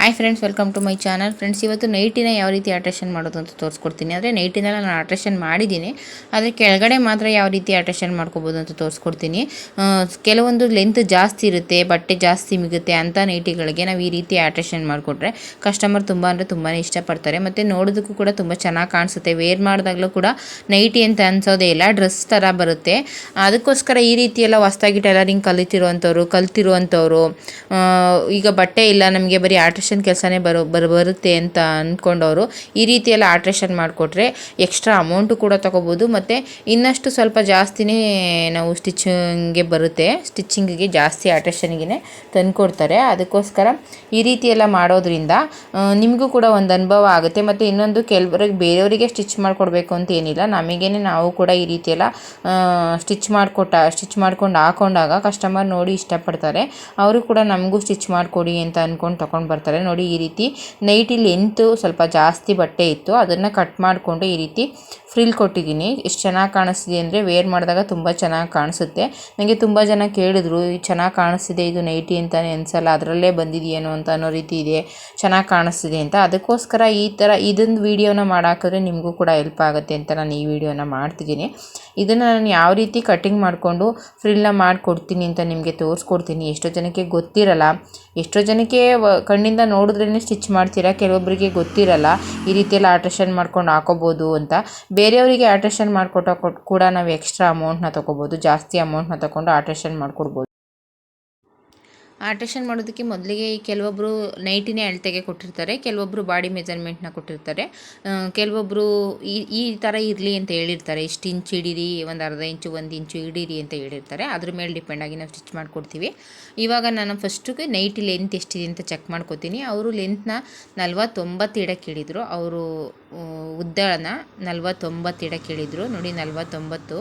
Hi friends welcome to my channel friends ಇವತ್ತು ನೈಟಿನ ಯಾವ ರೀತಿ ಅಟ್ರೇಷನ್ ಮಾಡೋದು ಅಂತ ತೋರಿಸ್ಕೊಡ್ತೀನಿ. ಅಂದರೆ ನೈಟಿನೆಲ್ಲ ನಾನು ಅಟ್ರೇಷನ್ ಮಾಡಿದ್ದೀನಿ. ಆದರೆ ಕೆಳಗಡೆ ಮಾತ್ರ ಯಾವ ರೀತಿ ಅಟ್ರೇಷನ್ ಮಾಡ್ಕೋಬೋದು ಅಂತ ತೋರಿಸ್ಕೊಡ್ತೀನಿ. ಕೆಲವೊಂದು ಲೆಂತ್ ಜಾಸ್ತಿ ಇರುತ್ತೆ, ಬಟ್ಟೆ ಜಾಸ್ತಿ ಮಿಗುತ್ತೆ ಅಂಥ ನೈಟಿಗಳಿಗೆ ನಾವು ಈ ರೀತಿ ಅಟ್ರೇಷನ್ ಮಾಡಿಕೊಟ್ರೆ ಕಸ್ಟಮರ್ ತುಂಬ ಅಂದರೆ ತುಂಬಾ ಇಷ್ಟಪಡ್ತಾರೆ. ಮತ್ತು ನೋಡೋದಕ್ಕೂ ಕೂಡ ತುಂಬ ಚೆನ್ನಾಗಿ ಕಾಣಿಸುತ್ತೆ. ವೇರ್ ಮಾಡಿದಾಗಲೂ ಕೂಡ ನೈಟಿ ಅಂತ ಅನ್ಸೋದೇ ಇಲ್ಲ. ಡ್ರೆಸ್ ಥರ ಬರುತ್ತೆ. ಅದಕ್ಕೋಸ್ಕರ ಈ ರೀತಿ ಎಲ್ಲ ಟೈಲರಿಂಗ್ ಕಲಿತಿರುವಂಥವ್ರು ಕಲ್ತಿರುವಂಥವ್ರು ಈಗ ಬಟ್ಟೆ ಇಲ್ಲ, ನಮಗೆ ಬರೀ ಆಲ್ಟ್ರೇಷನ್ ಕೆಲಸನೇ ಬರೋ ಬರ್ ಬರುತ್ತೆ ಅಂತ ಅಂದ್ಕೊಂಡವರು ಈ ರೀತಿ ಎಲ್ಲ ಆಲ್ಟ್ರೇಷನ್ ಮಾಡಿಕೊಟ್ರೆ ಎಕ್ಸ್ಟ್ರಾ ಅಮೌಂಟು ಕೂಡ ತೊಗೋಬೋದು. ಮತ್ತು ಇನ್ನಷ್ಟು ಸ್ವಲ್ಪ ಜಾಸ್ತಿನೇ ನಾವು ಸ್ಟಿಚಿಂಗ್ಗೆ ಬರುತ್ತೆ. ಸ್ಟಿಚಿಂಗಿಗೆ ಜಾಸ್ತಿ ಆಲ್ಟ್ರೇಷನ್ಗೆ ತಂದುಕೊಡ್ತಾರೆ. ಅದಕ್ಕೋಸ್ಕರ ಈ ರೀತಿ ಎಲ್ಲ ಮಾಡೋದ್ರಿಂದ ನಿಮಗೂ ಕೂಡ ಒಂದು ಅನುಭವ ಆಗುತ್ತೆ. ಮತ್ತು ಇನ್ನೊಂದು ಕೆಲವರಿಗೆ ಬೇರೆಯವರಿಗೆ ಸ್ಟಿಚ್ ಮಾಡಿಕೊಡ್ಬೇಕು ಅಂತ ಏನಿಲ್ಲ. ನಮಗೇನೆ ನಾವು ಕೂಡ ಈ ರೀತಿ ಎಲ್ಲ ಸ್ಟಿಚ್ ಮಾಡಿಕೊಟ್ಟ ಸ್ಟಿಚ್ ಮಾಡ್ಕೊಂಡು ಹಾಕೊಂಡಾಗ ಕಸ್ಟಮರ್ ನೋಡಿ ಇಷ್ಟಪಡ್ತಾರೆ. ಅವರು ಕೂಡ ನಮಗೂ ಸ್ಟಿಚ್ ಮಾಡಿಕೊಡಿ ಅಂತ ಅಂದ್ಕೊಂಡು ತೊಗೊಂಡು ಬರ್ತಾರೆ. ನೋಡಿ ಈ ರೀತಿ ನೈಟಿ ಲೆಂತ್ ಸ್ವಲ್ಪ ಜಾಸ್ತಿ ಬಟ್ಟೆ ಇತ್ತು. ಅದನ್ನು ಕಟ್ ಮಾಡಿಕೊಂಡು ಈ ರೀತಿ ಫ್ರಿಲ್ ಕೊಟ್ಟಿದ್ದೀನಿ. ಎಷ್ಟು ಚೆನ್ನಾಗಿ ಕಾಣಿಸ್ತಿದೆ ಅಂದರೆ ವೇರ್ ಮಾಡಿದಾಗ ತುಂಬ ಚೆನ್ನಾಗಿ ಕಾಣಿಸುತ್ತೆ. ನನಗೆ ತುಂಬ ಜನ ಕೇಳಿದ್ರು "ಇದು ಚೆನ್ನಾಗಿ ಕಾಣಿಸ್ತಿದೆ ಇದು ನೈಟಿ ಅಂತಲೇ ಅನಿಸಲ್ಲ, ಅದರಲ್ಲೇ ಬಂದಿದೆಯೇನೋ ಅಂತ ಅನ್ನೋ ರೀತಿ ಇದೆ, ಚೆನ್ನಾಗಿ ಕಾಣಿಸ್ತಿದೆ ಅಂತ. ಅದಕ್ಕೋಸ್ಕರ ಈ ಥರ ಇದೊಂದು ವೀಡಿಯೋನ ಮಾಡಾಕಿದ್ರೆ ನಿಮಗೂ ಕೂಡ ಹೆಲ್ಪ್ ಆಗುತ್ತೆ ಅಂತ ನಾನು ಈ ವಿಡಿಯೋನ ಮಾಡ್ತಿದ್ದೀನಿ. ಇದನ್ನು ನಾನು ಯಾವ ರೀತಿ ಕಟಿಂಗ್ ಮಾಡಿಕೊಂಡು ಫ್ರಿಲ್ನ ಮಾಡಿಕೊಡ್ತೀನಿ ಅಂತ ನಿಮಗೆ ತೋರಿಸ್ಕೊಡ್ತೀನಿ. ಎಷ್ಟೋ ಜನಕ್ಕೆ ಗೊತ್ತಿರಲ್ಲ, ಎಷ್ಟೋ ಜನಕ್ಕೆ ಕಣ್ಣಿಂದ ನೋಡಿದ್ರೇ ಸ್ಟಿಚ್ ಮಾಡ್ತೀರಾ? ಕೆಲವೊಬ್ಬರಿಗೆ ಗೊತ್ತಿರಲ್ಲ. ಈ ರೀತಿ ಎಲ್ಲ ಆಲ್ಟ್ರೇಷನ್ ಮಾಡ್ಕೊಂಡು ಹಾಕೋಬೋದು ಅಂತ. ಬೇರೆಯವರಿಗೆ ಆಲ್ಟ್ರೇಷನ್ ಮಾಡಿಕೊಟ್ಟ ಕೂಡ ನಾವು ಎಕ್ಸ್ಟ್ರಾ ಅಮೌಂಟ್ನ ತೊಗೋಬೋದು. ಜಾಸ್ತಿ ಅಮೌಂಟ್ನ ತೊಗೊಂಡು ಆಲ್ಟ್ರೇಷನ್ ಮಾಡಿಕೊಡ್ಬೋದು. ಆಲ್ಟ್ರೇಷನ್ ಮಾಡೋದಕ್ಕೆ ಮೊದಲಿಗೆ ಕೆಲವೊಬ್ಬರು ನೈಟಿನೇ ಅಳತೆಗೆ ಕೊಟ್ಟಿರ್ತಾರೆ ಕೆಲವೊಬ್ಬರು ಬಾಡಿ ಮೆಜರ್ಮೆಂಟ್ನ ಕೊಟ್ಟಿರ್ತಾರೆ. ಕೆಲವೊಬ್ಬರು ಈ ಈ ಥರ ಇರಲಿ ಅಂತ ಹೇಳಿರ್ತಾರೆ. ಇಷ್ಟು ಇಂಚು ಹಿಡೀರಿ, ಒಂದು ಅರ್ಧ ಇಂಚು, ಒಂದು ಇಂಚು ಹಿಡೀರಿ ಅಂತ ಹೇಳಿರ್ತಾರೆ. ಅದ್ರ ಮೇಲೆ ಡಿಪೆಂಡ್ ಆಗಿ ನಾವು ಸ್ಟಿಚ್ ಮಾಡಿಕೊಡ್ತೀವಿ. ಇವಾಗ ನಾನು ಫಸ್ಟಿಗೆ ನೈಟಿ ಲೆಂತ್ ಎಷ್ಟಿದೆ ಅಂತ ಚೆಕ್ ಮಾಡ್ಕೋತೀನಿ. ಅವರು ಲೆಂತ್ನ ನಲ್ವತ್ತೊಂಬತ್ತು ಇಡಕ್ಕೆ ಹೇಳಿದರು. ಅವರು ಉದ್ದಳನ ನಲ್ವತ್ತೊಂಬತ್ತು ಇಡಕ್ಕೆ ಹೇಳಿದರು. ನೋಡಿ, ನಲ್ವತ್ತೊಂಬತ್ತು.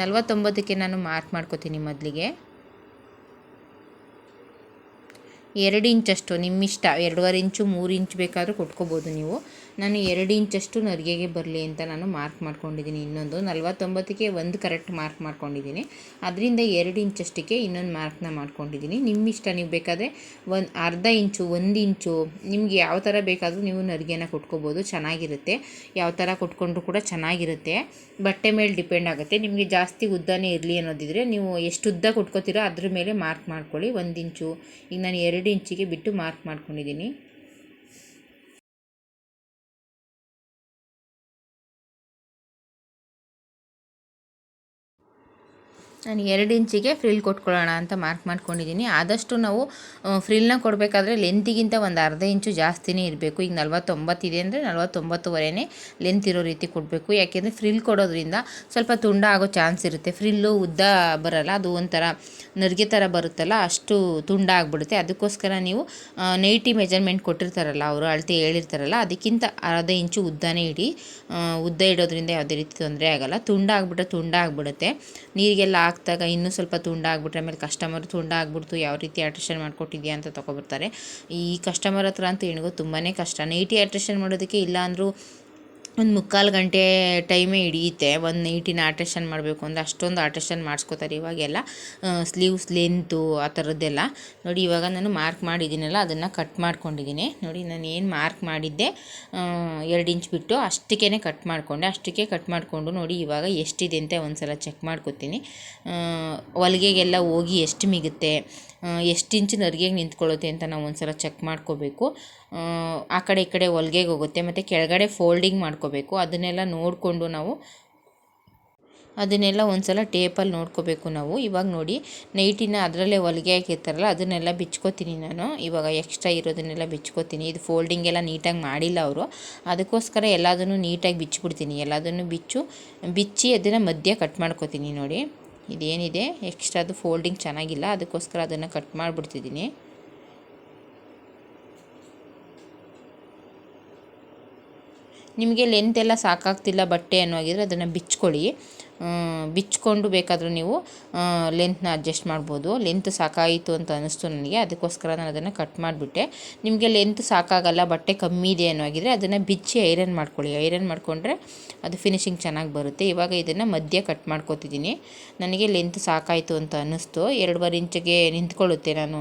ನಲ್ವತ್ತೊಂಬತ್ತಕ್ಕೆ ನಾನು ಮಾರ್ಕ್ ಮಾಡ್ಕೋತೀನಿ ಮೊದಲಿಗೆ. ಎರಡು ಇಂಚಷ್ಟು ನಿಮ್ಮಿಷ್ಟ ಎರಡೂವರೆ ಇಂಚು ಮೂರು ಇಂಚ್ ಬೇಕಾದರೂ ಕೊಟ್ಕೋಬೋದು ನೀವು. ನಾನು ಎರಡು ಇಂಚಷ್ಟು ನರಿಗೆಗೆ ಬರಲಿ ಅಂತ ನಾನು ಮಾರ್ಕ್ ಮಾಡ್ಕೊಂಡಿದ್ದೀನಿ. ಇನ್ನೊಂದು ನಲ್ವತ್ತೊಂಬತ್ತಕ್ಕೆ ಒಂದು ಕರೆಕ್ಟ್ ಮಾರ್ಕ್ ಮಾಡ್ಕೊಂಡಿದ್ದೀನಿ. ಅದರಿಂದ ಎರಡು ಇಂಚಷ್ಟಕ್ಕೆ ಇನ್ನೊಂದು ಮಾರ್ಕ್ನ ಮಾಡ್ಕೊಂಡಿದ್ದೀನಿ. ನಿಮ್ಮ ಇಷ್ಟ ನೀವು ಬೇಕಾದರೆ ಒಂದು ಅರ್ಧ ಇಂಚು, ಒಂದು ಇಂಚು, ನಿಮ್ಗೆ ಯಾವ ಥರ ಬೇಕಾದರೂ ನೀವು ನರಿಗೆನ ಕೊಟ್ಕೋಬೋದು. ಚೆನ್ನಾಗಿರುತ್ತೆ. ಯಾವ ಥರ ಕೊಟ್ಕೊಂಡ್ರು ಕೂಡ ಚೆನ್ನಾಗಿರುತ್ತೆ. ಬಟ್ಟೆ ಮೇಲೆ ಡಿಪೆಂಡ್ ಆಗುತ್ತೆ. ನಿಮಗೆ ಜಾಸ್ತಿ ಉದ್ದನೇ ಇರಲಿ ಅನ್ನೋದಿದ್ರೆ ನೀವು ಎಷ್ಟು ಉದ್ದ ಕೊಟ್ಕೋತೀರೋ ಅದ್ರ ಮೇಲೆ ಮಾರ್ಕ್ ಮಾಡ್ಕೊಳ್ಳಿ. ಒಂದು ಇಂಚು, ಈಗ ನಾನು ಎರಡು ಇಂಚಿಗೆ ಬಿಟ್ಟು ಮಾರ್ಕ್ ಮಾಡ್ಕೊಂಡಿದ್ದೀನಿ. ನಾನು ಎರಡು ಇಂಚಿಗೆ ಫ್ರಿಲ್ ಕೊಟ್ಕೊಳ್ಳೋಣ ಅಂತ ಮಾರ್ಕ್ ಮಾಡ್ಕೊಂಡಿದ್ದೀನಿ. ಆದಷ್ಟು ನಾವು ಫ್ರಿಲ್ನ ಕೊಡಬೇಕಾದ್ರೆ ಲೆಂತಿಗಿಂತ ಒಂದು ಅರ್ಧ ಇಂಚು ಜಾಸ್ತಿನೇ ಇರಬೇಕು. ಈಗ ನಲ್ವತ್ತೊಂಬತ್ತಿದೆ ಅಂದರೆ ನಲ್ವತ್ತೊಂಬತ್ತುವರೆನೇ ಲೆಂತ್ ಇರೋ ರೀತಿ ಕೊಡಬೇಕು. ಯಾಕೆಂದರೆ ಫ್ರಿಲ್ ಕೊಡೋದ್ರಿಂದ ಸ್ವಲ್ಪ ತುಂಡ ಆಗೋ ಚಾನ್ಸ್ ಇರುತ್ತೆ. ಫ್ರಿಲ್ಲು ಉದ್ದ ಬರಲ್ಲ, ಅದು ಒಂಥರ ನರಿಗೆ ಥರ ಬರುತ್ತಲ್ಲ, ಅಷ್ಟು ತುಂಡ ಆಗಿಬಿಡುತ್ತೆ. ಅದಕ್ಕೋಸ್ಕರ ನೀವು ನೈಟಿ ಮೆಜರ್ಮೆಂಟ್ ಕೊಟ್ಟಿರ್ತಾರಲ್ಲ ಅವರು, ಅಳತೆ ಹೇಳಿರ್ತಾರಲ್ಲ, ಅದಕ್ಕಿಂತ ಅರ್ಧ ಇಂಚು ಉದ್ದನೇ ಇಡಿ. ಉದ್ದ ಇಡೋದ್ರಿಂದ ಯಾವುದೇ ರೀತಿ ತೊಂದರೆ ಆಗಲ್ಲ. ತುಂಡ ಆಗಿಬಿಟ್ರೆ ತುಂಡ ಆಗಿಬಿಡುತ್ತೆ. ನೀರಿಗೆಲ್ಲ ಹಾಕ್ದಾಗ ಇನ್ನೂ ಸ್ವಲ್ಪ ತುಂಡ ಆಗಿಬಿಟ್ರೆ ಆಮೇಲೆ ಕಸ್ಟಮರ್ ತುಂಡ ಆಗಿಬಿಡ್ತು ಯಾವ ರೀತಿ ಆಲ್ಟ್ರೇಷನ್ ಮಾಡಿಕೊಟ್ಟಿದ್ಯಾ ಅಂತ ತೊಗೊಬರ್ತಾರೆ. ಈ ಕಸ್ಟಮರ್ ಹತ್ರ ಅಂತೂ ಹೆಣ್ಗು ತುಂಬಾ ಕಷ್ಟ. ನೈಟಿ ಆಲ್ಟ್ರೇಷನ್ ಮಾಡೋದಕ್ಕೆ ಇಲ್ಲ ಅಂದರೂ ಒಂದು ಮುಕ್ಕಾಲು ಗಂಟೆ ಟೈಮೇ ಹಿಡಿಯುತ್ತೆ. ಒಂದು ನೈಟಿನ ಆಲ್ಟ್ರೇಷನ್ ಮಾಡಬೇಕು ಅಂದರೆ ಅಷ್ಟೊಂದು ಆಲ್ಟ್ರೇಷನ್ ಮಾಡಿಸ್ಕೋತಾರೆ ಇವಾಗೆಲ್ಲ. ಸ್ಲೀವ್ಸ್ ಲೆಂತು ಆ ಥರದ್ದೆಲ್ಲ ನೋಡಿ ಇವಾಗ ನಾನು ಮಾರ್ಕ್ ಮಾಡಿದ್ದೀನಲ್ಲ ಅದನ್ನು ಕಟ್ ಮಾಡ್ಕೊಂಡಿದ್ದೀನಿ. ನೋಡಿ ನಾನು ಏನು ಮಾರ್ಕ್ ಮಾಡಿದ್ದೆ? ಎರಡು ಇಂಚ್ ಬಿಟ್ಟು ಅಷ್ಟಕ್ಕೇ ಕಟ್ ಮಾಡಿಕೊಂಡೆ. ಅಷ್ಟಕ್ಕೆ ಕಟ್ ಮಾಡಿಕೊಂಡು ನೋಡಿ ಇವಾಗ ಎಷ್ಟಿದೆ ಅಂತ ಒಂದು ಸಲ ಚೆಕ್ ಮಾಡ್ಕೊತೀನಿ ಹೊಲಿಗೆಗೆಲ್ಲ ಹೋಗಿ ಎಷ್ಟು ಮಿಗುತ್ತೆ? ಎಷ್ಟು ಇಂಚು ನರಿಗೆಗೆ ನಿಂತ್ಕೊಳ್ಳುತ್ತೆ ಅಂತ ನಾವು ಒಂದ್ಸಲ ಚೆಕ್ ಮಾಡ್ಕೋಬೇಕು. ಆ, ಕಡೆ ಈ ಕಡೆ ಹೊಲ್ಗೆಗೆ ಹೋಗುತ್ತೆ ಮತ್ತು ಕೆಳಗಡೆ ಫೋಲ್ಡಿಂಗ್ ಮಾಡ್ಕೋಬೇಕು ಅದನ್ನೆಲ್ಲ ನೋಡಿಕೊಂಡು ನಾವು ಅದನ್ನೆಲ್ಲ ಒಂದು ಸಲ ಟೇಪಲ್ಲಿ ನೋಡ್ಕೋಬೇಕು ನಾವು. ಇವಾಗ ನೋಡಿ, ನೈಟಿನ ಅದರಲ್ಲೇ ಹೊಲಿಗೆ ಹಾಕಿರ್ತಾರಲ್ಲ, ಅದನ್ನೆಲ್ಲ ಬಿಚ್ಕೋತೀನಿ ನಾನು. ಇವಾಗ ಎಕ್ಸ್ಟ್ರಾ ಇರೋದನ್ನೆಲ್ಲ ಬಿಚ್ಕೋತೀನಿ. ಇದು ಫೋಲ್ಡಿಂಗ್ ಎಲ್ಲ ನೀಟಾಗಿ ಮಾಡಿಲ್ಲ ಅವರು. ಅದಕ್ಕೋಸ್ಕರ ಎಲ್ಲದನ್ನು ನೀಟಾಗಿ ಬಿಚ್ಚಿಬಿಡ್ತೀನಿ. ಎಲ್ಲದನ್ನು ಬಿಚ್ಚು, ಬಿಚ್ಚಿ ಅದನ್ನು ಮಧ್ಯ ಕಟ್ ಮಾಡ್ಕೋತೀನಿ ನೋಡಿ. ಇದೇನಿದೆ? ಎಕ್ಸ್ಟ್ರಾ ಅದು ಫೋಲ್ಡಿಂಗ್ ಚೆನ್ನಾಗಿಲ್ಲ. ಅದಕ್ಕೋಸ್ಕರ ಅದನ್ನು ಕಟ್ ಮಾಡಿಬಿಡ್ತಿದ್ದೀನಿ. ನಿಮಗೆ ಲೆಂತ್ ಎಲ್ಲ ಸಾಕಾಗ್ತಿಲ್ಲ ಬಟ್ಟೆ ಅನ್ನೋ ಹಾಗಿದ್ರೆ ಅದನ್ನು ಬಿಚ್ಕೊಳ್ಳಿ. ಬಿಚ್ಕೊಂಡು ಬೇಕಾದರೂ ನೀವು ಲೆಂತ್ನ ಅಡ್ಜಸ್ಟ್ ಮಾಡ್ಬೋದು. ಲೆಂತ್ ಸಾಕಾಯಿತು ಅಂತ ಅನ್ನಿಸ್ತು ನನಗೆ. ಅದಕ್ಕೋಸ್ಕರ ನಾನು ಅದನ್ನು ಕಟ್ ಮಾಡಿಬಿಟ್ಟೆ. ನಿಮಗೆ ಲೆಂತ್ ಸಾಕಾಗಲ್ಲ, ಬಟ್ಟೆ ಕಮ್ಮಿ ಇದೆ ಅನ್ನೋ ಆಗಿದ್ರೆ ಅದನ್ನು ಬಿಚ್ಚಿ ಐರನ್ ಮಾಡ್ಕೊಳ್ಳಿ. ಐರನ್ ಮಾಡಿಕೊಂಡ್ರೆ ಅದು ಫಿನಿಶಿಂಗ್ ಚೆನ್ನಾಗಿ ಬರುತ್ತೆ. ಇವಾಗ ಇದನ್ನು ಮಧ್ಯ ಕಟ್ ಮಾಡ್ಕೋತಿದ್ದೀನಿ. ನನಗೆ ಲೆಂತ್ ಸಾಕಾಯಿತು ಅಂತ ಅನ್ನಿಸ್ತು ಎರಡುವರೆ ಇಂಚಿಗೆ ನಿಂತ್ಕೊಳ್ಳುತ್ತೆ ನಾನು.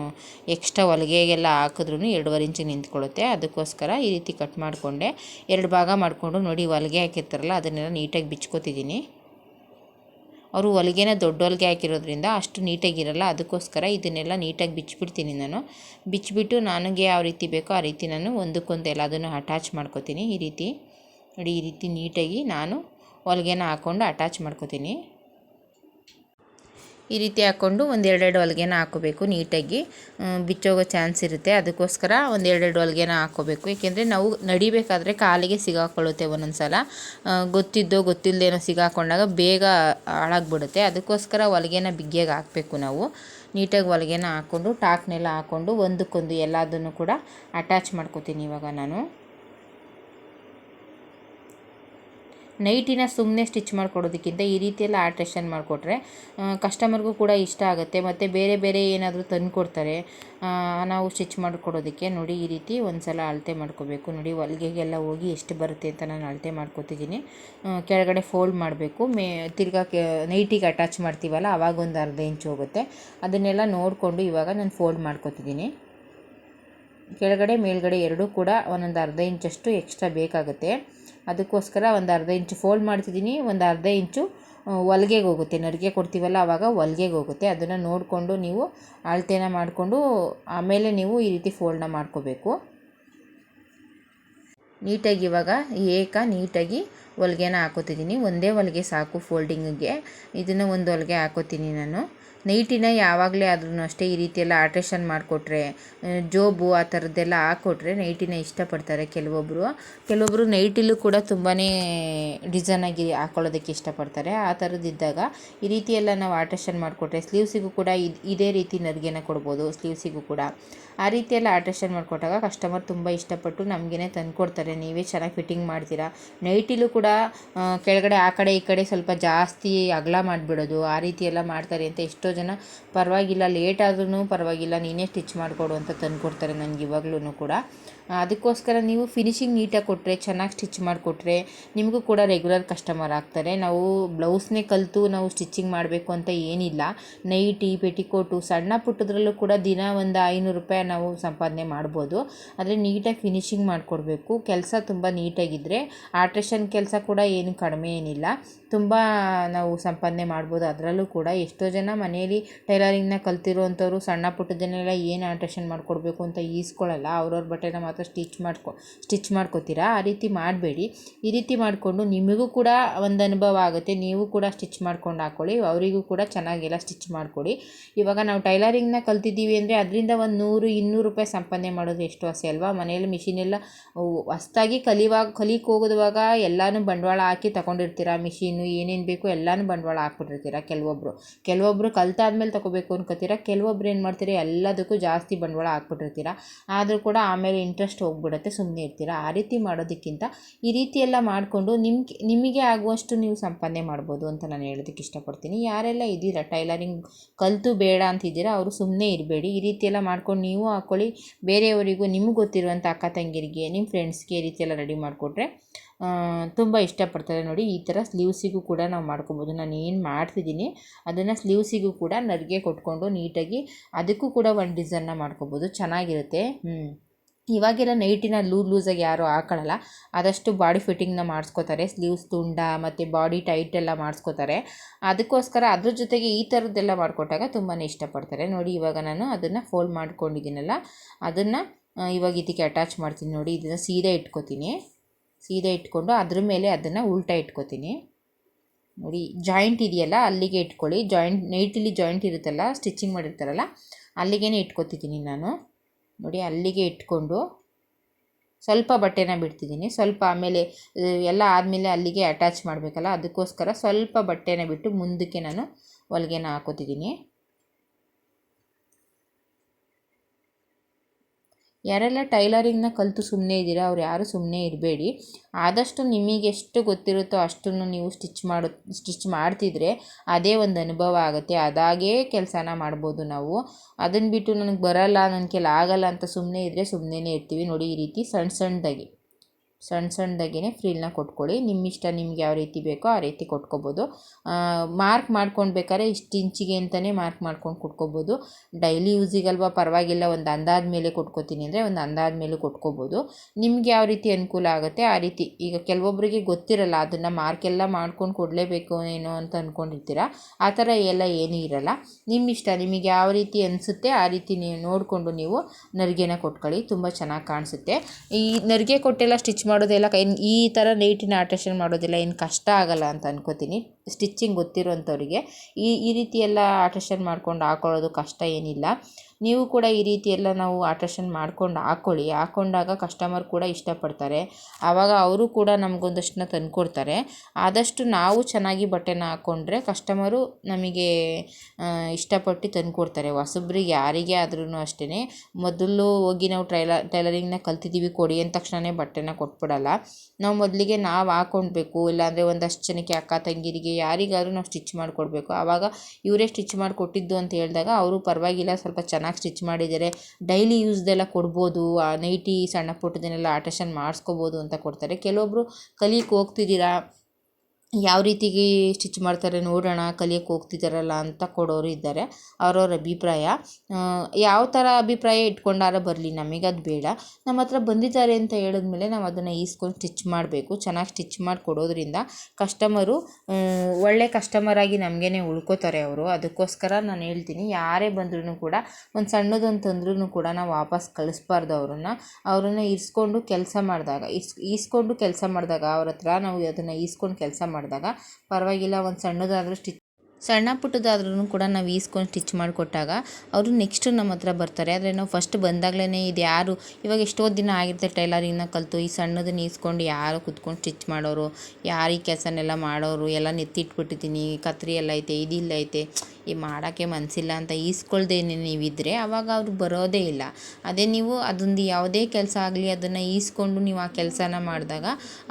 ಎಕ್ಸ್ಟ್ರಾ ಹೊಲಿಗೆಗೆಲ್ಲ ಹಾಕಿದ್ರೂ ಎರಡುವರೆ ಇಂಚಿಗೆ ನಿಂತ್ಕೊಳ್ಳುತ್ತೆ. ಅದಕ್ಕೋಸ್ಕರ ಈ ರೀತಿ ಕಟ್ ಮಾಡಿಕೊಂಡೆ. ಎರಡು ಭಾಗ ಮಾಡಿಕೊಂಡು ನೋಡಿ ಹೊಲಿಗೆ ಹಾಕಿರ್ತಾರಲ್ಲ, ಅದನ್ನೆಲ್ಲ ನೀಟಾಗಿ ಬಿಚ್ಕೋತಿದ್ದೀನಿ. ಅವರು ಹೊಲಿಗೆನ ದೊಡ್ಡ ಹೊಲಿಗೆ ಹಾಕಿರೋದ್ರಿಂದ ಅಷ್ಟು ನೀಟಾಗಿರಲ್ಲ, ಅದಕ್ಕೋಸ್ಕರ ಇದನ್ನೆಲ್ಲ ನೀಟಾಗಿ ಬಿಚ್ಚಿಬಿಡ್ತೀನಿ ನಾನು. ಬಿಚ್ಚಿಬಿಟ್ಟು ನನಗೆ ಯಾವ ರೀತಿ ಬೇಕೋ ಆ ರೀತಿ ನಾನು ಒಂದಕ್ಕೊಂದು ಎಲ್ಲದನ್ನು ಅಟ್ಯಾಚ್ ಮಾಡ್ಕೋತೀನಿ. ಈ ರೀತಿ, ನೋಡಿ ಈ ರೀತಿ ನೀಟಾಗಿ ನಾನು ಹೊಲಿಗೆನ ಹಾಕ್ಕೊಂಡು ಅಟ್ಯಾಚ್ ಮಾಡ್ಕೋತೀನಿ. ಈ ರೀತಿ ಹಾಕ್ಕೊಂಡು ಒಂದು ಎರಡೆರಡು ಹೊಲಿಗೆನ ಹಾಕೋಬೇಕು ನೀಟಾಗಿ. ಬಿಚ್ಚೋಗೋ ಚಾನ್ಸ್ ಇರುತ್ತೆ. ಅದಕ್ಕೋಸ್ಕರ ಒಂದು ಎರಡೆರಡು ಹೊಲಿಗೆನ ಹಾಕೋಬೇಕು. ಏಕೆಂದರೆ ನಾವು ನಡಿಬೇಕಾದ್ರೆ ಕಾಲಿಗೆ ಸಿಗಾಕೊಳ್ಳುತ್ತೆ ಒಂದೊಂದು ಸಲ ಗೊತ್ತಿದ್ದೋ ಗೊತ್ತಿಲ್ಲದೇನೋ ಸಿಗಾಕೊಂಡಾಗ ಬೇಗ ಹಾಳಾಗ್ಬಿಡುತ್ತೆ. ಅದಕ್ಕೋಸ್ಕರ ಹೊಲಿಗೆನ ಬಿಗ್ಗೆಗೆ ಹಾಕಬೇಕು ನಾವು. ನೀಟಾಗಿ ಹೊಲಿಗೆನ ಹಾಕ್ಕೊಂಡು ಟಾಕ್ನೆಲ್ಲ ಹಾಕ್ಕೊಂಡು ಒಂದಕ್ಕೊಂದು ಎಲ್ಲದನ್ನು ಕೂಡ ಅಟ್ಯಾಚ್ ಮಾಡ್ಕೋತೀನಿ ಇವಾಗ ನಾನು. ನೈಟಿನ ಸುಮ್ಮನೆ ಸ್ಟಿಚ್ ಮಾಡಿಕೊಡೋದಕ್ಕಿಂತ ಈ ರೀತಿಯೆಲ್ಲ ಆಲ್ಟ್ರೇಷನ್ ಮಾಡಿಕೊಟ್ರೆ ಕಸ್ಟಮರ್ಗೂ ಕೂಡ ಇಷ್ಟ ಆಗುತ್ತೆ. ಮತ್ತು ಬೇರೆ ಬೇರೆ ಏನಾದರೂ ತಂದು ಕೊಡ್ತಾರೆ ನಾವು ಸ್ಟಿಚ್ ಮಾಡಿಕೊಡೋದಕ್ಕೆ ನೋಡಿ ಈ ರೀತಿ ಒಂದು ಸಲ ಅಳತೆ ಮಾಡ್ಕೋಬೇಕು. ನೋಡಿ, ಹೊಲಿಗೆಗೆಲ್ಲ ಹೋಗಿ ಎಷ್ಟು ಬರುತ್ತೆ ಅಂತ ನಾನು ಅಳತೆ ಮಾಡ್ಕೋತಿದ್ದೀನಿ. ಕೆಳಗಡೆ ಫೋಲ್ಡ್ ಮಾಡಬೇಕು. ಮೇ, ತಿರ್ಗಾ ನೈಟಿಗೆ ಅಟ್ಯಾಚ್ ಮಾಡ್ತೀವಲ್ಲ, ಅವಾಗ ಒಂದು ಅರ್ಧ ಇಂಚು ಹೋಗುತ್ತೆ. ಅದನ್ನೆಲ್ಲ ನೋಡಿಕೊಂಡು ಇವಾಗ ನಾನು ಫೋಲ್ಡ್ ಮಾಡ್ಕೋತಿದ್ದೀನಿ. ಕೆಳಗಡೆ, ಮೇಲ್ಗಡೆ ಎರಡೂ ಕೂಡ ಒಂದೊಂದು ಅರ್ಧ ಇಂಚಷ್ಟು ಎಕ್ಸ್ಟ್ರಾ ಬೇಕಾಗುತ್ತೆ. ಅದಕ್ಕೋಸ್ಕರ ಒಂದು ಅರ್ಧ ಇಂಚು ಫೋಲ್ಡ್ ಮಾಡ್ತಿದ್ದೀನಿ. ಒಂದು ಅರ್ಧ ಇಂಚು ಹೊಲ್ಗೆಗೆ ಹೋಗುತ್ತೆ. ನರಿಗೆ ಕೊಡ್ತೀವಲ್ಲ ಆವಾಗ ಹೊಲ್ಗೆಗೆ ಹೋಗುತ್ತೆ. ಅದನ್ನು ನೋಡಿಕೊಂಡು ನೀವು ಅಳತೆನ ಮಾಡಿಕೊಂಡು ಆಮೇಲೆ ನೀವು ಈ ರೀತಿ ಫೋಲ್ಡ್ನ ಮಾಡ್ಕೋಬೇಕು. ನೀಟಾಗಿ ಇವಾಗ ಏಕ ನೀಟಾಗಿ ಹೊಲ್ಗೆನ ಹಾಕೋತಿದ್ದೀನಿ. ಒಂದೇ ಹೊಲಿಗೆ ಸಾಕು ಫೋಲ್ಡಿಂಗಿಗೆ ಇದನ್ನು ಒಂದು ಹೊಲಿಗೆ ಹಾಕೋತೀನಿ ನಾನು. ನೈಟಿನ ಯಾವಾಗಲೇ ಆದ್ರೂ ಅಷ್ಟೇ ಈ ರೀತಿಯೆಲ್ಲ ಆಲ್ಟ್ರೇಷನ್ ಮಾಡಿಕೊಟ್ರೆ ಜೋಬು ಆ ಥರದ್ದೆಲ್ಲ ಹಾಕ್ಕೊಟ್ರೆ ನೈಟಿನ ಇಷ್ಟಪಡ್ತಾರೆ ಕೆಲವೊಬ್ಬರು ಕೆಲವೊಬ್ಬರು ನೈಟಿಲೂ ಕೂಡ ತುಂಬಾ ಡಿಸೈನಾಗಿ ಹಾಕ್ಕೊಳ್ಳೋದಕ್ಕೆ ಇಷ್ಟಪಡ್ತಾರೆ. ಆ ಥರದ್ದಿದ್ದಾಗ ಈ ರೀತಿಯೆಲ್ಲ ನಾವು ಆಲ್ಟ್ರೇಷನ್ ಮಾಡಿಕೊಟ್ರೆ ಸ್ಲೀವ್ಸಿಗೂ ಕೂಡ ಇದು ರೀತಿ ನರಿಗೆನ ಕೊಡ್ಬೋದು ಸ್ಲೀವ್ಸಿಗೂ ಕೂಡ. ಆ ರೀತಿಯೆಲ್ಲ ಆಲ್ಟ್ರೇಷನ್ ಮಾಡಿಕೊಟ್ಟಾಗ ಕಸ್ಟಮರ್ ತುಂಬ ಇಷ್ಟಪಟ್ಟು ನಮಗೇ ತಂದುಕೊಡ್ತಾರೆ. ನೀವೇ ಚೆನ್ನಾಗಿ ಫಿಟ್ಟಿಂಗ್ ಮಾಡ್ತೀರಾ? ನೈಟಿಲೂ ಕೂಡ ಕೆಳಗಡೆ ಆ ಕಡೆ ಈ ಕಡೆ ಸ್ವಲ್ಪ ಜಾಸ್ತಿ ಅಗಲ ಮಾಡಿಬಿಡೋದು, ಆ ರೀತಿಯೆಲ್ಲ ಮಾಡ್ತಾರೆ ಅಂತ ಎಷ್ಟೋ ಜನ ಪರವಾಗಿಲ್ಲ ಲೇಟ್ ಆದ್ರೂ ಪರವಾಗಿಲ್ಲ, ನೀನೇ ಸ್ಟಿಚ್ ಮಾಡಿಕೊಡು ಅಂತ ತಂದುಕೊಡ್ತಾರೆ ನನಗೆ ಇವಾಗ್ಲೂ ಕೂಡ. ಅದಕ್ಕೋಸ್ಕರ ನೀವು ಫಿನಿಶಿಂಗ್ ನೀಟಾಗಿ ಕೊಟ್ಟರೆ ಚೆನ್ನಾಗಿ ಸ್ಟಿಚ್ ಮಾಡಿಕೊಟ್ರೆ ನಿಮಗೂ ಕೂಡ ರೆಗ್ಯುಲರ್ ಕಸ್ಟಮರ್ ಆಗ್ತಾರೆ. ನಾವು ಬ್ಲೌಸ್ನೇ ಕಲಿತು ನಾವು ಸ್ಟಿಚಿಂಗ್ ಮಾಡಬೇಕು ಅಂತ ಏನಿಲ್ಲ. ನೈಟಿ ಪೆಟಿಕೋಟು ಸಣ್ಣ ಪುಟ್ಟದ್ರಲ್ಲೂ ಕೂಡ ದಿನ ಒಂದು ಐನೂರು ರೂಪಾಯಿ ನಾವು ಸಂಪಾದನೆ ಮಾಡ್ಬೋದು. ಆದರೆ ನೀಟಾಗಿ ಫಿನಿಶಿಂಗ್ ಮಾಡಿಕೊಡ್ಬೇಕು. ಕೆಲಸ ತುಂಬ ನೀಟಾಗಿದ್ದರೆ ಆಲ್ಟ್ರೇಷನ್ ಕೆಲಸ ಕೂಡ ಏನು ಕಡಿಮೆ ಏನಿಲ್ಲ. ತುಂಬ ನಾವು ಸಂಪಾದನೆ ಮಾಡ್ಬೋದು. ಅದರಲ್ಲೂ ಕೂಡ ಎಷ್ಟೋ ಜನ ಮನೆಯಲ್ಲಿ ಟೈಲರಿಂಗ್ನ ಕಲ್ತಿರೋವಂಥವ್ರು ಸಣ್ಣ ಪುಟ್ಟದನ್ನೆಲ್ಲ ಏನು ಆಲ್ಟ್ರೇಷನ್ ಮಾಡಿಕೊಡ್ಬೇಕು ಅಂತ ಈಸ್ಕೊಳ್ಳಲ್ಲ ಅವ್ರವ್ರ ಬಟ್ಟೆನ ಮಾತ್ರ ಸ್ಟಿಚ್ ಮಾಡ್ಕೊ ಸ್ಟಿಚ್ ಮಾಡ್ಕೋತೀರಾ? ಆ ರೀತಿ ಮಾಡಬೇಡಿ. ಈ ರೀತಿ ಮಾಡಿಕೊಂಡು ನಿಮಗೂ ಕೂಡ ಒಂದು ಅನುಭವ ಆಗುತ್ತೆ. ನೀವು ಕೂಡ ಸ್ಟಿಚ್ ಮಾಡ್ಕೊಂಡು ಹಾಕ್ಕೊಳ್ಳಿ ಅವರಿಗೂ ಕೂಡ ಚೆನ್ನಾಗೆಲ್ಲ ಸ್ಟಿಚ್ ಮಾಡಿಕೊಡಿ. ಇವಾಗ ನಾವು ಟೈಲರಿಂಗ್ನ ಕಲ್ತಿದ್ದೀವಿ ಅಂದರೆ ಅದರಿಂದ ಒಂದು ನೂರು, ಇನ್ನೂರು ರೂಪಾಯಿ ಸಂಪಾದನೆ ಮಾಡೋದು ಎಷ್ಟು ಆಸೆ ಅಲ್ವಾ? ಮನೆಯಲ್ಲಿ ಮಿಷಿನೆಲ್ಲ ಹೊಸ್ದಾಗಿ ಕಲಿಯುವಾಗ ಕಲಿಕ್ಕೆ ಹೋಗೋದುವಾಗ ಎಲ್ಲನೂ ಬಂಡವಾಳ ಹಾಕಿ ತಗೊಂಡಿರ್ತೀರ? ಮಿಷಿನು ಏನೇನು ಬೇಕು ಎಲ್ಲನೂ ಬಂಡವಾಳ ಹಾಕ್ಬಿಟ್ಟಿರ್ತೀರ? ಕೆಲವೊಬ್ಬರು ಕೆಲವೊಬ್ಬರು ಕಲ್ತಾದ್ಮೇಲೆ ತಗೋಬೇಕು ಅನ್ಕೋತೀರ? ಕೆಲವೊಬ್ರು ಏನು ಮಾಡ್ತೀರಿ, ಎಲ್ಲದಕ್ಕೂ ಜಾಸ್ತಿ ಬಂಡವಾಳ ಹಾಕ್ಬಿಟ್ಟಿರ್ತೀರ. ಆದರೂ ಕೂಡ ಆಮೇಲೆ ಇಂಟ್ರೆಸ್ಟ್ ಹೋಗ್ಬಿಡುತ್ತೆ ಸುಮ್ಮನೆ ಇರ್ತೀರ. ಆ ರೀತಿ ಮಾಡೋದಕ್ಕಿಂತ ಈ ರೀತಿ ಎಲ್ಲ ಮಾಡಿಕೊಂಡು ನಿಮ್ಗೆ, ನಿಮಗೆ ಆಗುವಷ್ಟು ನೀವು ಸಂಪಾದನೆ ಮಾಡ್ಬೋದು ಅಂತ ನಾನು ಹೇಳೋದಕ್ಕೆ ಇಷ್ಟಪಡ್ತೀನಿ. ಯಾರೆಲ್ಲ ಇದ್ದೀರ, ಟೈಲರಿಂಗ್ ಕಲಿತು ಬೇಡ ಅಂತಿದ್ದೀರಾ, ಅವರು ಸುಮ್ಮನೆ ಇರಬೇಡಿ. ಈ ರೀತಿ ಎಲ್ಲ ಮಾಡ್ಕೊಂಡು ನೀವು ಹಾಕ್ಕೊಳ್ಳಿ ಬೇರೆಯವರಿಗೂ ನಿಮ್ಗೆ ಗೊತ್ತಿರುವಂಥ ಅಕ್ಕ ತಂಗಿರಿಗೆ ನಿಮ್ಮ ಫ್ರೆಂಡ್ಸ್ಗೆ ಈ ರೀತಿ ಎಲ್ಲ ರೆಡಿ ಮಾಡಿಕೊಟ್ರೆ ತುಂಬ ಇಷ್ಟಪಡ್ತಾರೆ ನೋಡಿ. ಈ ಥರ ಸ್ಲೀವ್ಸಿಗೂ ಕೂಡ ನಾವು ಮಾಡ್ಕೊಬೋದು. ನಾನು ಏನು ಮಾಡ್ತಿದ್ದೀನಿ, ಅದನ್ನು ಸ್ಲೀವ್ಸಿಗೂ ಕೂಡ ನರಿಗೆ ಕೊಟ್ಕೊಂಡು ನೀಟಾಗಿ ಅದಕ್ಕೂ ಕೂಡ ಒಂದು ಡಿಸೈನ್ನ ಮಾಡ್ಕೊಬೋದು. ಚೆನ್ನಾಗಿರುತ್ತೆ. ಹ್ಞೂ ಇವಾಗೆಲ್ಲ ನೈಟಿನ ಲೂಸ್ ಲೂಸಾಗಿ ಯಾರೂ ಹಾಕೊಳ್ಳಲ್ಲ ಆದಷ್ಟು ಬಾಡಿ ಫಿಟ್ಟಿಂಗ್ನ ಮಾಡಿಸ್ಕೋತಾರೆ. ಸ್ಲೀವ್ಸ್ ತುಂಡ ಮತ್ತು ಬಾಡಿ ಟೈಟ್ ಎಲ್ಲ ಮಾಡಿಸ್ಕೋತಾರೆ. ಅದಕ್ಕೋಸ್ಕರ ಅದ್ರ ಜೊತೆಗೆ ಈ ಥರದ್ದೆಲ್ಲ ಮಾಡಿಕೊಟ್ಟಾಗ ತುಂಬಾ ಇಷ್ಟಪಡ್ತಾರೆ. ನೋಡಿ, ಇವಾಗ ನಾನು ಅದನ್ನು ಫೋಲ್ಡ್ ಮಾಡ್ಕೊಂಡಿದ್ದೀನಲ್ಲ, ಅದನ್ನು ಇವಾಗ ಇದಕ್ಕೆ ಅಟ್ಯಾಚ್ ಮಾಡ್ತೀನಿ ನೋಡಿ. ಇದನ್ನು ಸೀದಾ ಇಟ್ಕೋತೀನಿ. ಸೀದಾ ಇಟ್ಕೊಂಡು ಅದ್ರ ಮೇಲೆ ಅದನ್ನು ಉಲ್ಟಾ ಇಟ್ಕೋತೀನಿ. ನೋಡಿ ಜಾಯಿಂಟ್ ಇದೆಯಲ್ಲ, ಅಲ್ಲಿಗೆ ಇಟ್ಕೊಳ್ಳಿ. ಜಾಯಿಂಟ್ ನೈಟಲ್ಲಿ ಜಾಯಿಂಟ್ ಇರುತ್ತಲ್ಲ ಸ್ಟಿಚಿಂಗ್ ಮಾಡಿರ್ತಾರಲ್ಲ ಅಲ್ಲಿಗೇ ಇಟ್ಕೋತಿದ್ದೀನಿ ನಾನು. ನೋಡಿ, ಅಲ್ಲಿಗೆ ಇಟ್ಕೊಂಡು ಸ್ವಲ್ಪ ಬಟ್ಟೆನ ಬಿಡ್ತಿದ್ದೀನಿ. ಸ್ವಲ್ಪ ಆಮೇಲೆ ಎಲ್ಲ ಆದಮೇಲೆ ಅಲ್ಲಿಗೆ ಅಟ್ಯಾಚ್ ಮಾಡಬೇಕಲ್ಲ, ಅದಕ್ಕೋಸ್ಕರ ಸ್ವಲ್ಪ ಬಟ್ಟೆನ ಬಿಟ್ಟು ಮುಂದಕ್ಕೆ ನಾನು ಹೊಲಿಗೆನ ಹಾಕೋತಿದ್ದೀನಿ. ಯಾರೆಲ್ಲ ಟೈಲರಿಂಗ್ನ ಕಲಿತು ಸುಮ್ಮನೆ ಇದ್ದೀರಾ ಅವ್ರು ಯಾರು ಸುಮ್ಮನೆ ಇರಬೇಡಿ. ಆದಷ್ಟು ನಿಮಗೆ ಎಷ್ಟು ಗೊತ್ತಿರುತ್ತೋ ಅಷ್ಟನ್ನು ನೀವು ಸ್ಟಿಚ್ ಮಾಡು, ಸ್ಟಿಚ್ ಮಾಡ್ತಿದ್ರೆ ಅದೇ ಒಂದು ಅನುಭವ ಆಗುತ್ತೆ. ಅದಾಗೇ ಕೆಲಸನ ಮಾಡ್ಬೋದು ನಾವು. ಅದನ್ನು ಬಿಟ್ಟು ನನಗೆ ಬರಲ್ಲ ನನ್ನ ಕೈಲಿ ಆಗಲ್ಲ ಅಂತ ಸುಮ್ಮನೆ ಇದ್ದರೆ ಸುಮ್ಮನೆ ಇರ್ತೀವಿ. ನೋಡಿ ಈ ರೀತಿ ಸಣ್ಣ ಸಣ್ಣದಾಗಿ ಸಣ್ಣ ಸಣ್ಣದಾಗಿನೇ ಫ್ರಿಲ್ನ ಕೊಟ್ಕೊಳ್ಳಿ. ನಿಮ್ಮ ಇಷ್ಟ ನಿಮ್ಗೆ ಯಾವ ರೀತಿ ಬೇಕೋ ಆ ರೀತಿ ಕೊಟ್ಕೋಬೋದು. ಮಾರ್ಕ್ ಮಾಡ್ಕೊಂಡು ಬೇಕಾದ್ರೆ ಇಷ್ಟು ಇಂಚಿಗೆ ಅಂತಲೇ ಮಾರ್ಕ್ ಮಾಡ್ಕೊಂಡು ಕೊಟ್ಕೋಬೋದು. ಡೈಲಿ ಯೂಸಿಗಲ್ವಾ ಪರವಾಗಿಲ್ಲ, ಒಂದು ಅಂದಾದ ಮೇಲೆ ಕೊಟ್ಕೋತೀನಿ ಅಂದರೆ ಒಂದು ಅಂದಾದ ಮೇಲೆ ಕೊಟ್ಕೋಬೋದು. ನಿಮ್ಗೆ ಯಾವ ರೀತಿ ಅನುಕೂಲ ಆಗುತ್ತೆ ಆ ರೀತಿ. ಈಗ ಕೆಲವೊಬ್ಬರಿಗೆ ಗೊತ್ತಿರಲ್ಲ, ಅದನ್ನು ಮಾರ್ಕೆಲ್ಲ ಮಾಡ್ಕೊಂಡು ಕೊಡಲೇಬೇಕು ಏನೋ ಅಂತ ಅಂದ್ಕೊಂಡಿರ್ತೀರ ಆ ಥರ ಎಲ್ಲ ಏನೂ ಇರಲ್ಲ. ನಿಮ್ಮ ಇಷ್ಟ ನಿಮಗೆ ಯಾವ ರೀತಿ ಅನಿಸುತ್ತೆ ಆ ರೀತಿ ನೀವು ನೋಡಿಕೊಂಡು ನೀವು ನರಿಗೆನ ಕೊಟ್ಕೊಳ್ಳಿ. ತುಂಬ ಚೆನ್ನಾಗಿ ಕಾಣಿಸುತ್ತೆ. ಈ ನರಿಗೆ ಕೊಟ್ಟೆಲ್ಲ ಸ್ಟಿಚ್ ಮಾಡೋದೆಲ್ಲ ಈ ಥರ ನೀಟಿನ ಆಲ್ಟ್ರೇಷನ್ ಮಾಡೋದಿಲ್ಲ ಏನು ಕಷ್ಟ ಆಗಲ್ಲ ಅಂತ ಅನ್ಕೋತೀನಿ. ಸ್ಟಿಚ್ಚಿಂಗ್ ಗೊತ್ತಿರೋಂಥವ್ರಿಗೆ ಈ ಈ ರೀತಿ ಎಲ್ಲ ಆಲ್ಟ್ರೇಷನ್ ಮಾಡ್ಕೊಂಡು ಹಾಕೊಳ್ಳೋದು ಕಷ್ಟ ಏನಿಲ್ಲ. ನೀವು ಕೂಡ ಈ ರೀತಿ ಎಲ್ಲ ನಾವು ಆಲ್ಟ್ರೇಷನ್ ಮಾಡ್ಕೊಂಡು ಹಾಕ್ಕೊಳ್ಳಿ ಹಾಕ್ಕೊಂಡಾಗ ಕಸ್ಟಮರ್ ಕೂಡ ಇಷ್ಟಪಡ್ತಾರೆ. ಆವಾಗ ಅವರು ಕೂಡ ನಮಗೊಂದಷ್ಟನ್ನ ತಂದುಕೊಡ್ತಾರೆ. ಆದಷ್ಟು ನಾವು ಚೆನ್ನಾಗಿ ಬಟ್ಟೆನ ಹಾಕ್ಕೊಂಡ್ರೆ ಕಸ್ಟಮರು ನಮಗೆ ಇಷ್ಟಪಟ್ಟು ತಂದುಕೊಡ್ತಾರೆ. ಹೊಸಬ್ರಿಗೆ ಯಾರಿಗೆ ಆದ್ರೂ ಅಷ್ಟೇ ಮೊದಲು ಹೋಗಿ ನಾವು ಟ್ರೈಲ, ಟೈಲರಿಂಗ್ನ ಕಲ್ತಿದ್ದೀವಿ ಕೊಡಿ ಅಂದ ತಕ್ಷಣವೇ ಬಟ್ಟೆನ ಕೊಟ್ಬಿಡಲ್ಲ. ನಾವು ಮೊದಲಿಗೆ ನಾವು ಹಾಕ್ಕೊಳ್ಬೇಕು ಇಲ್ಲಾಂದರೆ ಒಂದಷ್ಟು ಜನಕ್ಕೆ ಅಕ್ಕ ತಂಗಿರಿಗೆ ಯಾರಿಗಾದ್ರೂ ನಾವು ಸ್ಟಿಚ್ ಮಾಡಿಕೊಡ್ಬೇಕು. ಆವಾಗ ಇವರೇ ಸ್ಟಿಚ್ ಮಾಡಿಕೊಟ್ಟಿದ್ದು ಅಂತ ಹೇಳಿದಾಗ ಅವರು ಪರವಾಗಿಲ್ಲ. ಸ್ವಲ್ಪ ಚೆನ್ನಾಗಿ ಸ್ಟಿಚ್ ಮಾಡಿದ್ದಾರೆ. ಡೈಲಿ ಯೂಸ್ದೆಲ್ಲ ಕೊಡ್ಬೋದು. ನೈಟಿ ಸಣ್ಣ ಪುಟ್ಟದನ್ನೆಲ್ಲ ಆಲ್ಟ್ರೇಷನ್ ಮಾಡಿಸ್ಕೋಬೋದು ಅಂತ ಕೊಡ್ತಾರೆ. ಕೆಲವೊಬ್ಬರು ಕಲಿಯಕ್ಕೆ ಹೋಗ್ತಿದ್ದೀರಾ? ಯಾವ ರೀತಿಗೆ ಸ್ಟಿಚ್ ಮಾಡ್ತಾರೆ ನೋಡೋಣ, ಕಲಿಯಕ್ಕೆ ಹೋಗ್ತಿದ್ದಾರಲ್ಲ ಅಂತ ಕೊಡೋರು ಇದ್ದಾರೆ. ಅವ್ರವ್ರ ಅಭಿಪ್ರಾಯ. ಯಾವ ಥರ ಅಭಿಪ್ರಾಯ ಇಟ್ಕೊಂಡಾರ ಬರಲಿ, ನಮಗೆ ಅದು ಬೇಡ. ನಮ್ಮ ಹತ್ರ ಬಂದಿದ್ದಾರೆ ಅಂತ ಹೇಳಿದ್ಮೇಲೆ ನಾವು ಅದನ್ನು ಈಸ್ಕೊಂಡು ಸ್ಟಿಚ್ ಮಾಡಬೇಕು. ಚೆನ್ನಾಗಿ ಸ್ಟಿಚ್ ಮಾಡಿ ಕೊಡೋದ್ರಿಂದ ಕಸ್ಟಮರು ಒಳ್ಳೆ ಕಸ್ಟಮರಾಗಿ ನಮಗೇನೆ ಉಳ್ಕೋತಾರೆ ಅವರು. ಅದಕ್ಕೋಸ್ಕರ ನಾನು ಹೇಳ್ತೀನಿ, ಯಾರೇ ಬಂದ್ರೂ ಕೂಡ, ಒಂದು ಸಣ್ಣದೊಂದು ತಂದ್ರೂ ಕೂಡ ನಾವು ವಾಪಸ್ ಕಳಿಸ್ಬಾರ್ದು ಅವ್ರನ್ನ. ಅವ್ರನ್ನ ಇರಿಸ್ಕೊಂಡು ಕೆಲಸ ಮಾಡಿದಾಗ ಇಸ್ ಈಸ್ಕೊಂಡು ಕೆಲಸ ಮಾಡಿದಾಗ ಅವ್ರ ಹತ್ರ ನಾವು ಅದನ್ನು ಈಸ್ಕೊಂಡು ಕೆಲಸ ಮಾಡಿದಾಗ ಪರವಾಗಿಲ್ಲ ಒಂದು ಸಣ್ಣದಾದರೂ ಸ್ಟಿಚ್ ಸಣ್ಣ ಪುಟ್ಟದಾದ್ರೂ ಕೂಡ ನಾವು ಈಸ್ಕೊಂಡು ಸ್ಟಿಚ್ ಮಾಡಿಕೊಟ್ಟಾಗ ಅವರು ನೆಕ್ಸ್ಟು ನಮ್ಮ ಹತ್ರ ಬರ್ತಾರೆ. ಆದರೆ ನಾವು ಫಸ್ಟ್ ಬಂದಾಗಲೇ ಇದು ಯಾರು? ಇವಾಗ ಎಷ್ಟೋ ದಿನ ಆಗಿರುತ್ತೆ ಟೈಲರಿಂಗ್ನ ಕಲಿತು. ಈ ಸಣ್ಣದನ್ನ ಈಸ್ಕೊಂಡು ಯಾರು ಕುತ್ಕೊಂಡು ಸ್ಟಿಚ್ ಮಾಡೋರು, ಯಾರು ಈ ಕೆಲಸನೆಲ್ಲ ಮಾಡೋರು, ಎಲ್ಲ ನೆತ್ತಿಟ್ಬಿಟ್ಟಿದ್ದೀನಿ, ಕತ್ರಿ ಎಲ್ಲ ಐತೆ ಇದಿಲ್ಲ ಐತೆ, ಈ ಮಾಡೋಕ್ಕೆ ಮನಸ್ಸಿಲ್ಲ ಅಂತ ಈಸ್ಕೊಳ್ದೇನೆ ನೀವಿದ್ದರೆ ಆವಾಗ ಅವ್ರು ಬರೋದೇ ಇಲ್ಲ. ಅದೇ ನೀವು ಅದೊಂದು ಯಾವುದೇ ಕೆಲಸ ಆಗಲಿ ಅದನ್ನು ಈಸ್ಕೊಂಡು ನೀವು ಆ ಕೆಲಸನ ಮಾಡಿದಾಗ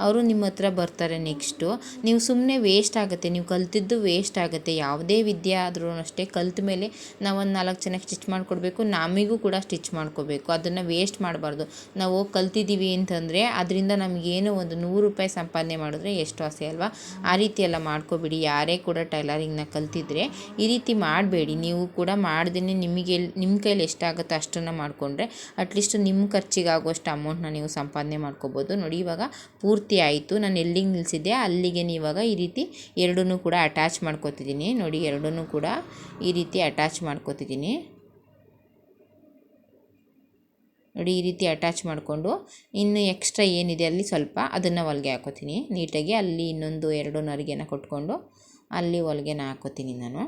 ಅವರು ನಿಮ್ಮ ಹತ್ರ ಬರ್ತಾರೆ ನೆಕ್ಸ್ಟು. ನೀವು ಸುಮ್ಮನೆ ವೇಸ್ಟ್ ಆಗುತ್ತೆ. ನೀವು ಕಲ್ತಿದ್ದು ವೇಸ್ಟ್ ಆಗುತ್ತೆ. ಯಾವುದೇ ವಿದ್ಯೆ ಆದ್ರೂ ಅಷ್ಟೇ ಕಲ್ತ ಮೇಲೆ ನಾವು ಒಂದು ನಾಲ್ಕು ಜನಕ್ಕೆ ಸ್ಟಿಚ್ ಮಾಡಿಕೊಡ್ಬೇಕು, ನಮಗೂ ಕೂಡ ಸ್ಟಿಚ್ ಮಾಡ್ಕೋಬೇಕು. ಅದನ್ನು ವೇಸ್ಟ್ ಮಾಡಬಾರ್ದು. ನಾವು ಹೋಗಿ ಕಲ್ತಿದ್ದೀವಿ ಅಂತಂದರೆ ಅದರಿಂದ ನಮಗೇನು ಒಂದು ನೂರು ರೂಪಾಯಿ ಸಂಪಾದನೆ ಮಾಡಿದ್ರೆ ಎಷ್ಟು ಆಸೆ ಅಲ್ವಾ? ಆ ರೀತಿ ಎಲ್ಲ ಮಾಡ್ಕೋಬಿಡಿ. ಯಾರೇ ಕೂಡ ಟೈಲರಿಂಗ್ನ ಕಲ್ತಿದ್ರೆ ಈ ರೀತಿ ಮಾಡಬೇಡಿ. ನೀವು ಕೂಡ ಮಾಡ್ದೇ ನಿಮಗೆ ನಿಮ್ಮ ಕೈಲಿ ಎಷ್ಟಾಗುತ್ತೋ ಅಷ್ಟನ್ನು ಮಾಡಿಕೊಂಡ್ರೆ ಅಟ್ಲೀಸ್ಟ್ ನಿಮ್ಮ ಖರ್ಚಿಗಾಗುವಷ್ಟು ಅಮೌಂಟ್ನ ನೀವು ಸಂಪಾದನೆ ಮಾಡ್ಕೋಬೋದು. ನೋಡಿ, ಇವಾಗ ಪೂರ್ತಿ ಆಯಿತು. ನಾನು ಎಲ್ಲಿಗೆ ನಿಲ್ಲಿಸಿದ್ದೆ ಅಲ್ಲಿಗೆ ಇವಾಗ ಈ ರೀತಿ ಎರಡನ್ನೂ ಕೂಡ ಅಟ್ಯಾಚ್ ಮಾಡ್ಕೋತಿದ್ದೀನಿ ನೋಡಿ, ಎರಡನ್ನೂ ಕೂಡ ಈ ರೀತಿ ಅಟ್ಯಾಚ್ ಮಾಡ್ಕೋತಿದ್ದೀನಿ. ನೋಡಿ, ಈ ರೀತಿ ಅಟ್ಯಾಚ್ ಮಾಡಿಕೊಂಡು ಇನ್ನು ಎಕ್ಸ್ಟ್ರಾ ಏನಿದೆ ಅಲ್ಲಿ ಸ್ವಲ್ಪ ಅದನ್ನು ಹೊಲಿಗೆ ಹಾಕೋತೀನಿ. ನೀಟಾಗಿ ಅಲ್ಲಿ ಇನ್ನೊಂದು ಎರಡು ನರಿಗೆನ ಕೊಟ್ಕೊಂಡು ಅಲ್ಲಿ ಹೊಲಿಗೆನ ಹಾಕೋತೀನಿ ನಾನು.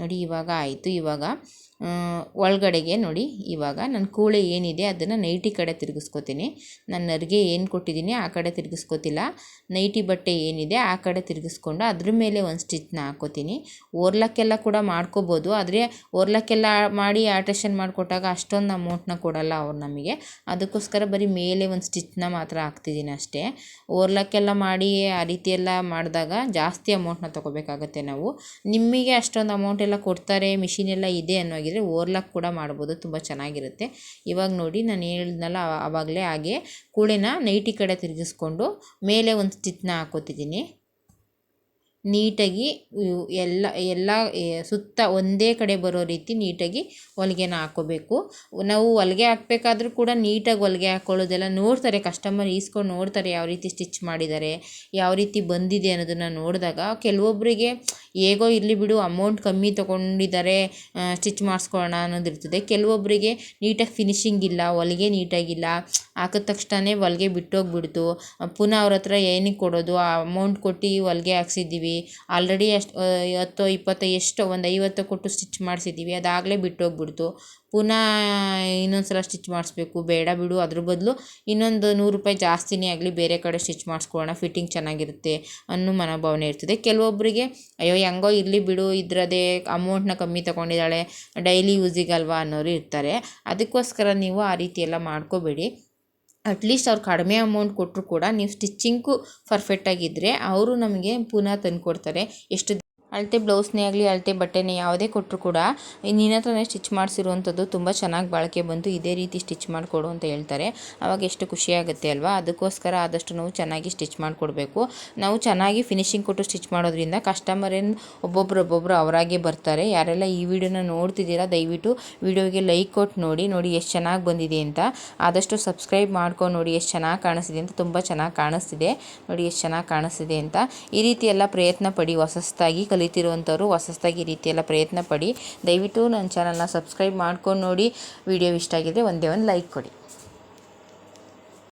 ನೋಡಿ, ಇವಾಗ ಆಯಿತು. ಇವಾಗ ಒಳಗಡೆಗೆ ನೋಡಿ, ಇವಾಗ ನನ್ನ ಕೂಳೆ ಏನಿದೆ ಅದನ್ನು ನೈಟಿ ಕಡೆ ತಿರುಗಿಸ್ಕೋತೀನಿ. ನಾನು ನರಿಗೆ ಏನು ಕೊಟ್ಟಿದ್ದೀನಿ ಆ ಕಡೆ ತಿರುಗಿಸ್ಕೋತಿಲ್ಲ. ನೈಟಿ ಬಟ್ಟೆ ಏನಿದೆ ಆ ಕಡೆ ತಿರುಗಿಸ್ಕೊಂಡು ಅದ್ರ ಮೇಲೆ ಒಂದು ಸ್ಟಿಚ್ನ ಹಾಕೋತೀನಿ. ಓರ್ಲಕ್ಕೆಲ್ಲ ಕೂಡ ಮಾಡ್ಕೋಬೋದು, ಆದರೆ ಓರ್ಲಕ್ಕೆಲ್ಲ ಮಾಡಿ ಆಲ್ಟ್ರೇಷನ್ ಮಾಡಿಕೊಟ್ಟಾಗ ಅಷ್ಟೊಂದು ಅಮೌಂಟ್ನ ಕೊಡಲ್ಲ ಅವ್ರು ನಮಗೆ. ಅದಕ್ಕೋಸ್ಕರ ಬರೀ ಮೇಲೆ ಒಂದು ಸ್ಟಿಚ್ನ ಮಾತ್ರ ಹಾಕ್ತಿದ್ದೀನಿ ಅಷ್ಟೇ. ಓರ್ಲಕ್ಕೆಲ್ಲ ಮಾಡಿ ಆ ರೀತಿ ಎಲ್ಲ ಮಾಡಿದಾಗ ಜಾಸ್ತಿ ಅಮೌಂಟ್ನ ತೊಗೋಬೇಕಾಗತ್ತೆ ನಾವು. ನಿಮಗೆ ಅಷ್ಟೊಂದು ಅಮೌಂಟ್ ಎಲ್ಲ ಕೊಡ್ತಾರೆ ಮಿಷಿನ್ ಎಲ್ಲ ಇದೆ ಅನ್ನೋ ಆಗಿದ್ರೆ ಓರ್ಲಾಕ್ ಕೂಡ ಮಾಡ್ಬೋದು, ತುಂಬ ಚೆನ್ನಾಗಿರುತ್ತೆ. ಇವಾಗ ನೋಡಿ ನಾನು ಹೇಳಿದ್ನಲ್ಲ ಆವಾಗಲೇ ಹಾಗೆ ಕೂಳೆನ ನೈಟಿ ಕಡೆ ತಿರುಗಿಸ್ಕೊಂಡು ಮೇಲೆ ಒಂದು ಸ್ಟಿಚ್ನ ಹಾಕೋತಿದ್ದೀನಿ. ನೀಟಾಗಿ ಎಲ್ಲ ಎಲ್ಲ ಸುತ್ತ ಒಂದೇ ಕಡೆ ಬರೋ ರೀತಿ ನೀಟಾಗಿ ಹೊಲಿಗೆನ ಹಾಕೋಬೇಕು. ನಾವು ಹೊಲಿಗೆ ಹಾಕ್ಬೇಕಾದ್ರೂ ಕೂಡ ನೀಟಾಗಿ ಹೊಲಿಗೆ ಹಾಕೊಳ್ಳೋದೆಲ್ಲ ನೋಡ್ತಾರೆ ಕಸ್ಟಮರ್ ಈಸ್ಕೊಂಡು ನೋಡ್ತಾರೆ, ಯಾವ ರೀತಿ ಸ್ಟಿಚ್ ಮಾಡಿದ್ದಾರೆ, ಯಾವ ರೀತಿ ಬಂದಿದೆ ಅನ್ನೋದನ್ನು ನೋಡಿದಾಗ ಕೆಲವೊಬ್ಬರಿಗೆ ಹೇಗೋ ಇರಲಿ ಬಿಡು ಅಮೌಂಟ್ ಕಮ್ಮಿ ತೊಗೊಂಡಿದ್ದಾರೆ ಸ್ಟಿಚ್ ಮಾಡಿಸ್ಕೊಳ್ಳೋಣ ಅನ್ನೋದಿರ್ತದೆ ಕೆಲವೊಬ್ಬರಿಗೆ ನೀಟಾಗಿ ಫಿನಿಷಿಂಗ್ ಇಲ್ಲ, ಹೊಲಿಗೆ ನೀಟಾಗಿಲ್ಲ, ಹಾಕಿದ ತಕ್ಷಣವೇ ಹೊಲಿಗೆ ಬಿಟ್ಟೋಗ್ಬಿಡ್ತು. ಪುನಃ ಅವ್ರ ಹತ್ರ ಏನಕ್ಕೆ ಕೊಡೋದು? ಆ ಅಮೌಂಟ್ ಕೊಟ್ಟು ಹೊಲಿಗೆ ಹಾಕ್ಸಿದ್ದೀವಿ ಆಲ್ರೆಡಿ ಅಷ್ಟು ಹತ್ತೋ, ಇಪ್ಪತ್ತೋ ಎಷ್ಟೋ, ಒಂದು ಐವತ್ತು ಕೊಟ್ಟು ಸ್ಟಿಚ್ ಮಾಡಿಸಿದ್ದೀವಿ ಅದಾಗಲೇ ಬಿಟ್ಟೋಗ್ಬಿಡ್ತು. ಪುನಃ ಇನ್ನೊಂದು ಸಲ ಸ್ಟಿಚ್ ಮಾಡಿಸ್ಬೇಕು. ಬೇಡ ಬಿಡು, ಅದ್ರ ಬದಲು ಇನ್ನೊಂದು ನೂರು ರೂಪಾಯಿ ಜಾಸ್ತಿನೇ ಆಗಲಿ ಬೇರೆ ಕಡೆ ಸ್ಟಿಚ್ ಮಾಡಿಸ್ಕೊಳ್ಳೋಣ, ಫಿಟ್ಟಿಂಗ್ ಚೆನ್ನಾಗಿರುತ್ತೆ ಅನ್ನೋ ಮನೋಭಾವನೆ ಇರ್ತದೆ. ಕೆಲವೊಬ್ಬರಿಗೆ ಅಯ್ಯೋ ಹೆಂಗೋ ಇರಲಿ ಬಿಡು, ಇದರದೇ ಅಮೌಂಟ್ನ ಕಮ್ಮಿ ತೊಗೊಂಡಿದ್ದಾಳೆ, ಡೈಲಿ ಯೂಸಿಗಲ್ವಾ ಅನ್ನೋರು ಇರ್ತಾರೆ. ಅದಕ್ಕೋಸ್ಕರ ನೀವು ಆ ರೀತಿ ಎಲ್ಲ ಮಾಡ್ಕೋಬೇಡಿ ಅಟ್ಲೀಸ್ಟ್ ಅವ್ರು ಕಡಿಮೆ ಅಮೌಂಟ್ ಕೊಟ್ಟರು ಕೂಡ ನೀವು ಸ್ಟಿಚ್ಚಿಂಗು ಪರ್ಫೆಕ್ಟಾಗಿದ್ದರೆ ಅವರು ನಮಗೆ ಪುನಃ ತಂದುಕೊಡ್ತಾರೆ. ಎಷ್ಟು ಅಳತೆ ಬ್ಲೌಸ್ನೇ ಆಗಲಿ, ಅಳತೆ ಬಟ್ಟೆನೇ ಯಾವುದೇ ಕೊಟ್ಟರು ಕೂಡ ನಿನ್ನ ಹತ್ರನೇ ಸ್ಟಿಚ್ ಮಾಡಿಸಿರುವಂಥದ್ದು ತುಂಬ ಚೆನ್ನಾಗಿ ಬಾಳಿಕೆ ಬಂತು ಇದೇ ರೀತಿ ಸ್ಟಿಚ್ ಮಾಡಿಕೊಡು ಅಂತ ಹೇಳ್ತಾರೆ. ಆವಾಗ ಎಷ್ಟು ಖುಷಿಯಾಗುತ್ತೆ ಅಲ್ವಾ? ಅದಕ್ಕೋಸ್ಕರ ಆದಷ್ಟು ನಾವು ಚೆನ್ನಾಗಿ ಸ್ಟಿಚ್ ಮಾಡಿಕೊಡ್ಬೇಕು. ನಾವು ಚೆನ್ನಾಗಿ ಫಿನಿಶಿಂಗ್ ಕೊಟ್ಟು ಸ್ಟಿಚ್ ಮಾಡೋದ್ರಿಂದ ಕಸ್ಟಮರ್ ಏನು ಒಬ್ಬೊಬ್ರು ಒಬ್ಬೊಬ್ಬರು ಅವರಾಗೆ ಬರ್ತಾರೆ. ಯಾರೆಲ್ಲ ಈ ವಿಡಿಯೋನ ನೋಡ್ತಿದ್ದೀರಾ, ದಯವಿಟ್ಟು ವಿಡಿಯೋಗೆ ಲೈಕ್ ಕೊಟ್ಟು ನೋಡಿ ನೋಡಿ ಎಷ್ಟು ಚೆನ್ನಾಗಿ ಬಂದಿದೆ ಅಂತ. ಆದಷ್ಟು ಸಬ್ಸ್ಕ್ರೈಬ್ ಮಾಡ್ಕೊಂಡು ನೋಡಿ ಎಷ್ಟು ಚೆನ್ನಾಗಿ ಕಾಣಿಸ್ತಿದೆ ಅಂತ. ತುಂಬ ಚೆನ್ನಾಗಿ ಕಾಣಿಸ್ತಿದೆ. ನೋಡಿ ಎಷ್ಟು ಚೆನ್ನಾಗಿ ಕಾಣಿಸ್ತಿದೆ ಅಂತ. ಈ ರೀತಿ ಎಲ್ಲ ಪ್ರಯತ್ನ ಪಡಿ, ಹೊಸಸ್ತಾಗಿ ಕಲಿತಿರುವಂಥವ್ರು ಈ ರೀತಿಯೆಲ್ಲ ಪ್ರಯತ್ನ ಪಡಿ. ದಯವಿಟ್ಟು ನನ್ನ ಚಾನಲ್ನ ಸಬ್ಸ್ಕ್ರೈಬ್ ಮಾಡ್ಕೊಂಡು ನೋಡಿ. ವಿಡಿಯೋ ಇಷ್ಟ ಆಗಿದ್ದರೆ ಒಂದೇ ಒಂದು ಲೈಕ್ ಕೊಡಿ.